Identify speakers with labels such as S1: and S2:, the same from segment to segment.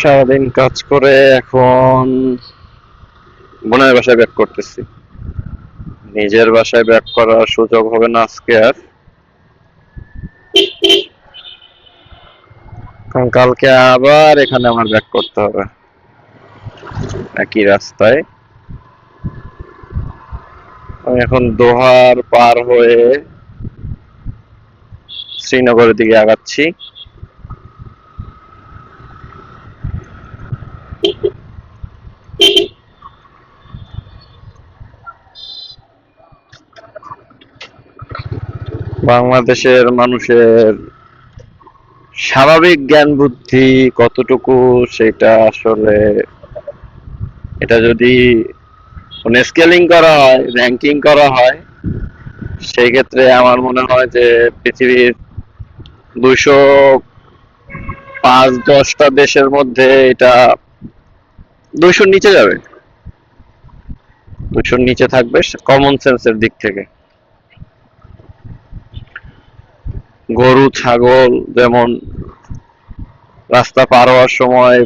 S1: সারাদিন কাজ করে এখন বোনের বাসায় ব্যাক করতেছি। নিজের বাসায় ব্যাক করার সুযোগ হবে না আজকে আর। কারণ কালকে আবার এখানে আমার ব্যাক করতে হবে। একই রাস্তায়। আমি এখন দোহার পার হয়ে শ্রীনগরের দিকে আগাচ্ছি। বাংলাদেশের মানুষের স্বাভাবিক জ্ঞান বুদ্ধি কতটুকু সেটা আসলে এটা যদি স্কেলিং করা হয় র্যাঙ্কিং করা হয়, সেই ক্ষেত্রে আমার মনে হয় যে পৃথিবীর দুইশো পাঁচ, দশটা দেশের মধ্যে এটা দুইশোর নিচে যাবে। দুইশোর নিচে থাকবে কমন সেন্সের দিক থেকে। গরু, ছাগল যেমন রাস্তা পার হওয়ার সময়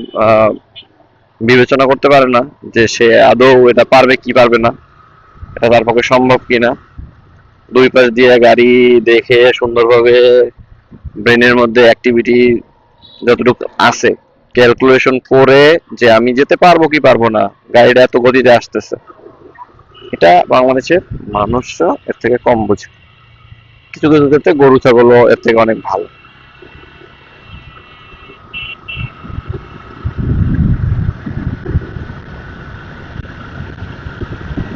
S1: বিবেচনা করতে পারে না যে সে আদৌ এটা পারবে কি পারবে না, এটা তার পক্ষে সম্ভব কিনা। দুই পাশ দিয়ে গাড়ি দেখে সুন্দরভাবে ব্রেনের মধ্যে অ্যাক্টিভিটি যতটুকু আছে ক্যালকুলেশন করে যে আমি যেতে পারব কি পারব না, গাড়িটা এত গতিতে আসতেছে। এটা বাংলাদেশের মানুষরা এর থেকে কম বোঝে। কিছু কিছু ক্ষেত্রে গরু, ছাগলও এর থেকে অনেক ভালো।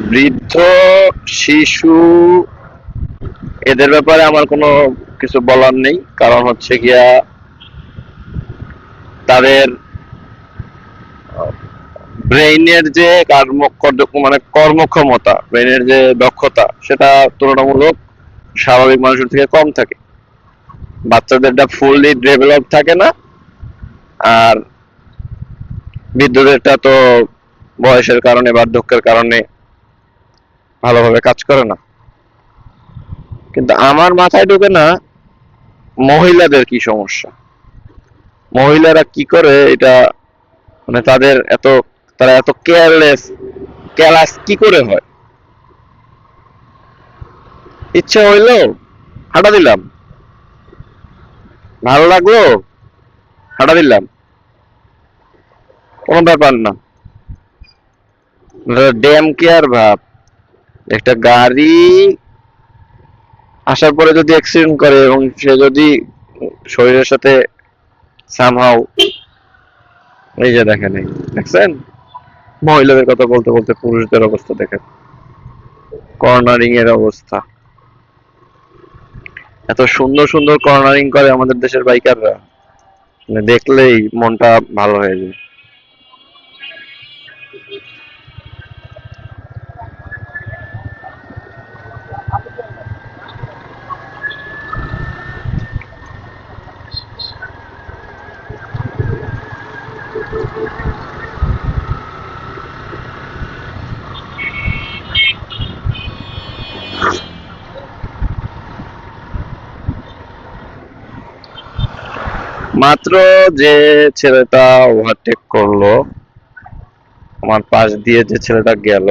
S1: বৃদ্ধ, শিশু, এদের ব্যাপারে আমার কোনো কিছু বলার নেই। কারণ হচ্ছে গিয়া তাদের, ব্রেইনের যে কর্ম- মানে কর্মক্ষমতা, ব্রেইনের যে দক্ষতা, সেটা তুলনামূলক স্বাভাবিক মানুষের থেকে কম থাকে। বাচ্চাদেরটা ফুললি ডেভেলপ থাকে না, আর বৃদ্ধদেরটা তো বয়সের কারণে, বার্ধক্যের কারণে ভালোভাবে কাজ করে না। কিন্তু আমার মাথায় ঢোকে না মহিলাদের কি সমস্যা। মহিলারা কি করে এটা মানে তাদের এত, তারা এত কেয়ারলেস কেয়ারলেস কি করে হয়? ইচ্ছে হইল হাঁটা দিলাম। ভালো লাগল, হাঁটা দিলাম। কোনো ব্যাপার না। ড্যাম কেয়ার ভাব? একটা গাড়ি আসার পরে যদি অ্যাক্সিডেন্ট করে এবং সে যদি শরীরের সাথে সামহাও এই যে দেখেন দেখছেন? মহিলাদের কথা বলতে বলতে পুরুষদের অবস্থা দেখেন। কর্নারিং এর অবস্থা। এত সুন্দর সুন্দর কর্নারিং করে আমাদের দেশের বাইকাররা মানে দেখলেই মনটা ভালো হয়ে যায়। মাত্র যে ছেলেটা ওভারটেক করল, আমার পাশ দিয়ে যে ছেলেটা গেল,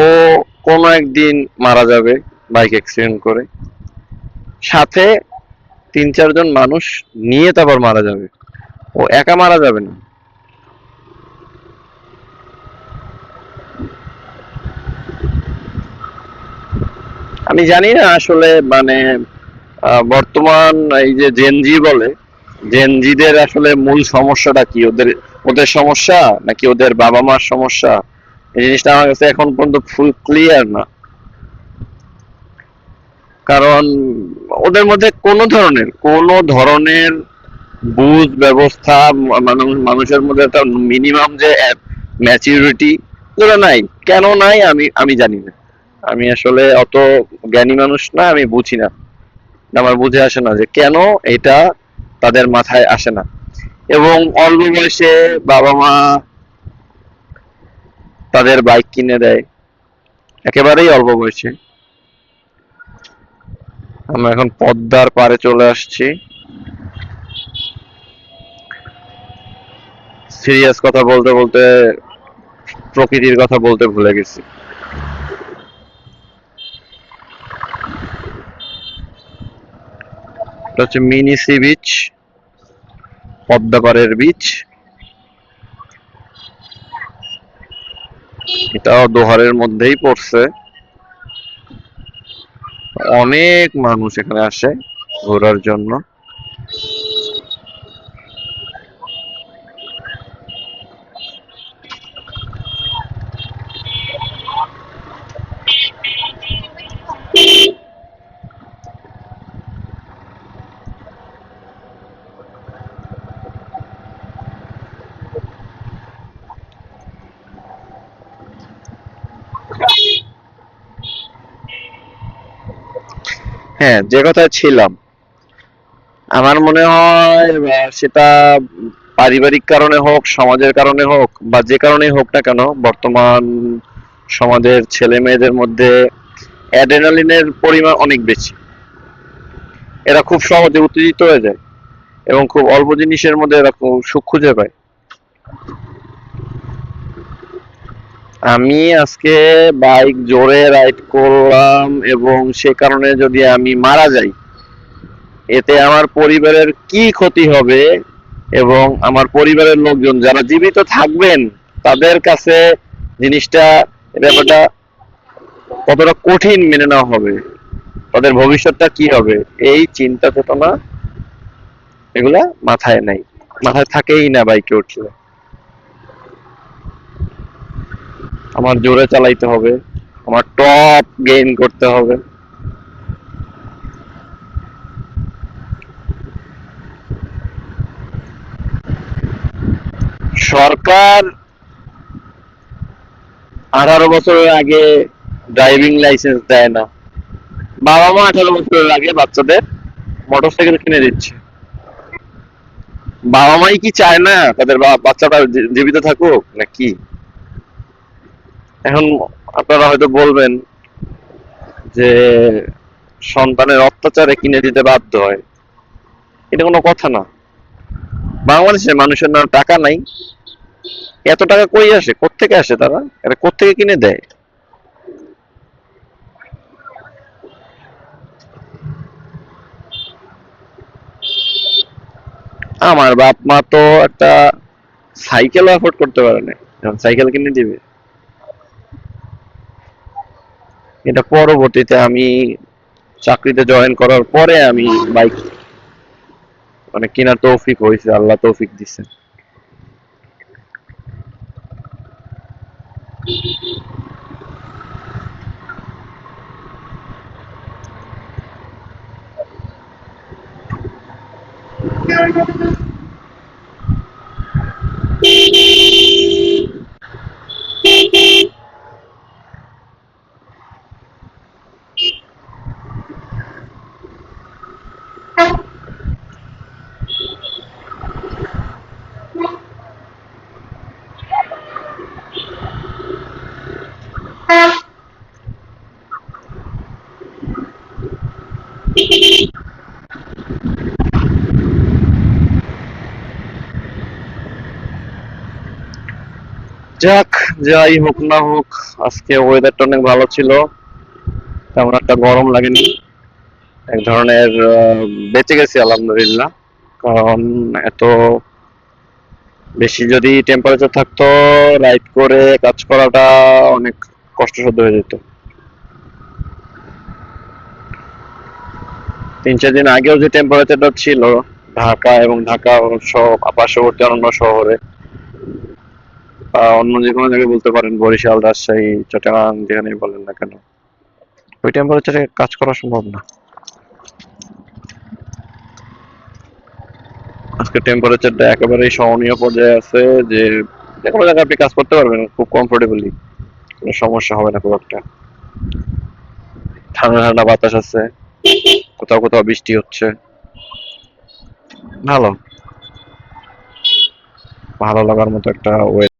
S1: ও কোনো একদিন মারা যাবে বাইক অ্যাক্সিডেন্ট করে। সাথে তিন চারজন মানুষ নিয়ে তারপর মারা যাবে। ও একা মারা যাবে না। আমি জানি না আসলে মানে বর্তমান এই যে জেনজি বলে জেনজিদের আসলে মূল সমস্যাটা কি? ওদের ওদের সমস্যা নাকি ওদের বাবা মার সমস্যা? এই জিনিসটা আমার কাছে এখন পর্যন্ত ফুল ক্লিয়ার না। কারণ ওদের মধ্যে কোনো ধরনের কোনো ধরনের বুঝ ব্যবস্থা মানুষের মধ্যে একটা মিনিমাম যে ম্যাচিউরিটি ওরা নাই। কেন নাই আমি আমি জানি না। আমি আসলে অত জ্ঞানী মানুষ না, আমি বুঝি না। আমার বুঝে আসে না যে কেন এটা তাদের মাথায় আসে না। এবং অল্প বয়সে বাবা মা তাদের বাইক কিনে দেয়। একেবারেই অল্প বয়সে। আমরা এখন পদ্মার পারে চলে আসছি। সিরিয়াস কথা বলতে বলতে প্রকৃতির কথা বলতে ভুলে গেছি। এটা হচ্ছে মিনি সি বিচ পদ্মাপাড়ের বিচ। এটাও দোহারের মধ্যেই পড়ছে। অনেক মানুষ এখানে আসে ঘোরার জন্য। হ্যাঁ যে কথায় ছিলাম। আমার মনে হয় সেটা পারিবারিক কারণে হোক, সমাজের কারণে হোক, বা যে কারণেই হোক না কেন, বর্তমান সমাজের ছেলে মেয়েদের মধ্যে অ্যাড্রেনালিনের পরিমাণ অনেক বেশি। এরা খুব সহজে উত্তেজিত হয়ে যায় এবং খুব অল্প জিনিসের মধ্যে এরা সুখ খুঁজে পায়। আমি আজকে বাইক জোরে রাইড করলাম এবং সে কারণে যদি আমি মারা যাই, এতে আমার পরিবারের কি ক্ষতি হবে এবং আমার পরিবারের লোকজন যারা জীবিত থাকবেন, তাদের কাছে জিনিসটা, ব্যাপারটা কতটা কঠিন মেনে নেওয়া হবে, তাদের ভবিষ্যৎটা কি হবে, এই চিন্তা চেতনা এগুলা মাথায় নাই, মাথায় থাকেই না বাইকে উঠলে। আমার জোরে চালাইতে হবে, আমার টপ গেইন করতে হবে। সরকার আঠারো বছরের আগে ড্রাইভিং লাইসেন্স দেয় না। বাবা মা আঠারো বছরের আগে বাচ্চাদের মোটরসাইকেল কিনে দিচ্ছে। বাবা মাই কি চায় না তাদের বাচ্চাটা জীবিত থাকুক নাকি? এখন আপনারা হয়তো বলবেন যে সন্তানের অত্যাচারে কিনে দিতে বাধ্য হয়। এটা কোনো কথা না। বাংলাদেশে মানুষের না টাকা নাই। এত টাকা কই আসে? কোত্থেকে আসে তারা? এটা কোত্থেকে কিনে দেয়? আমার বাপ মা তো একটা সাইকেল অ্যাফোর্ড করতে পারে না সাইকেল কিনে দিবে। এটা পরবর্তীতে আমি চাকরিতে জয়েন করার পরে আমি বাইক মানে কেনার তৌফিক হয়েছে, আল্লাহ তৌফিক দিছে। যাক, যাই হোক না হোক, আজকে ওয়েদারটা অনেক ভালো ছিল। তেমন একটা গরম লাগেনি। এক ধরনের বেঁচে গেছি, আলহামদুলিল্লাহ। কারণ এত বেশি যদি টেম্পারেচার থাকতো রাইড করে কাজ করাটা অনেক কষ্টসাধ্য হয়ে যেত। তিন চার দিন আগেও যে টেম্পারেচারটা ছিল, ঢাকা এবং ঢাকা সহ পার্শ্ববর্তী অন্যান্য শহরে অন্য যে কোনো জায়গায় বলতে পারেন, বরিশাল, রাজশাহী, চট্টগ্রাম, যেখানেই বলেন না কেন, ওই টেম্পারেচারে কাজ করা সম্ভব না। আজকে টেম্পারেচারটা একেবারেই সহনীয় পর্যায়ে আছে যে যে কোনো জায়গায় আপনি কাজ করতে পারবেন খুব কমফোর্টেবলি সমস্যা হবে না খুব একটা। ঠান্ডা ঠান্ডা বাতাস আছে, কোথাও কোথাও বৃষ্টি হচ্ছে। ভালো। ভালো লাগার মতো একটা ওয়েদার